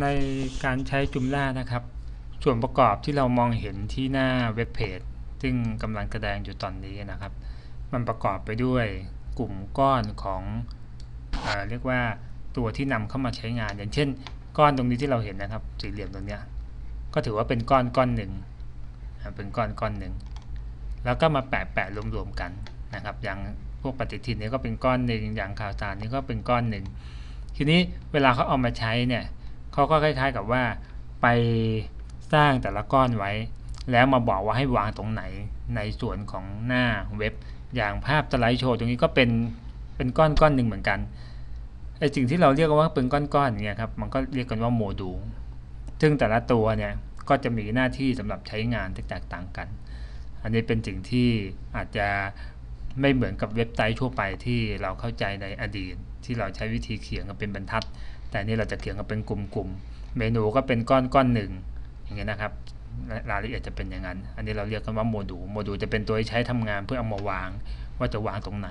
ในการใช้จุมล่านะครับ ส่วนประกอบที่เรามองเห็นที่หน้าเว็บเพจซึ่งกำลังแสดงอยู่ตอนนี้นะครับ มันประกอบไปด้วยกลุ่มก้อนของเอเรียกว่าตัวที่นำเข้ามาใช้งาน อย่างเช่น ก้อนตรงนี้ที่เราเห็นนะครับ สี่เหลี่ยมตรงนี้ก็ถือว่าเป็นก้อนก้อนหนึ่งเป็นก้อนก้อนหนึ่งแล้วก็มาแปะแปะรวมๆกันนะครับ อย่างพวกปฏิทินนี้ก็เป็นก้อนหนึ่งอย่างข่าวสารนี้ก็เป็นก้อนหนึ่งทีนี้เวลาเขาเอามาใช้เนี่ย เขาก็คล้ายๆกับว่า ไปสร้างแต่ละก้อนไว้ แล้วมาบอกว่าให้วางตรงไหนในส่วนของหน้าเว็บ อย่างภาพสไลด์โชว์ตรงนี้ก็เป็นเป็นก้อนก้อนหนึ่งเหมือนกันไอสิ่งที่เราเรียกว่าเป็นก้อนๆอย่างเงี้ยครับมันก็เรียกกันว่าโมดูลซึ่งแต่ละตัวเนี่ยก็จะมีหน้าที่สำหรับใช้งานแตกต่างกัน อันนี้เป็นสิ่งที่อาจจะ ไม่เหมือนกับเว็บไซต์ทั่วไปที่เราเข้าใจในอดีต ที่เราใช้วิธีเขียนกันเป็นบรรทัด แต่นี่เราจะเขียนกันเป็นกลุ่มๆ เมนูก็เป็นก้อนก้อนหนึ่งอย่างเงี้ยนะครับรายละเอียดจะเป็นอย่างนั้น อันนี้เราเรียกกันว่าโมดูล โมดูลจะเป็นตัวใช้ทำงานเพื่อเอามาวาง ว่าจะวางตรงไหน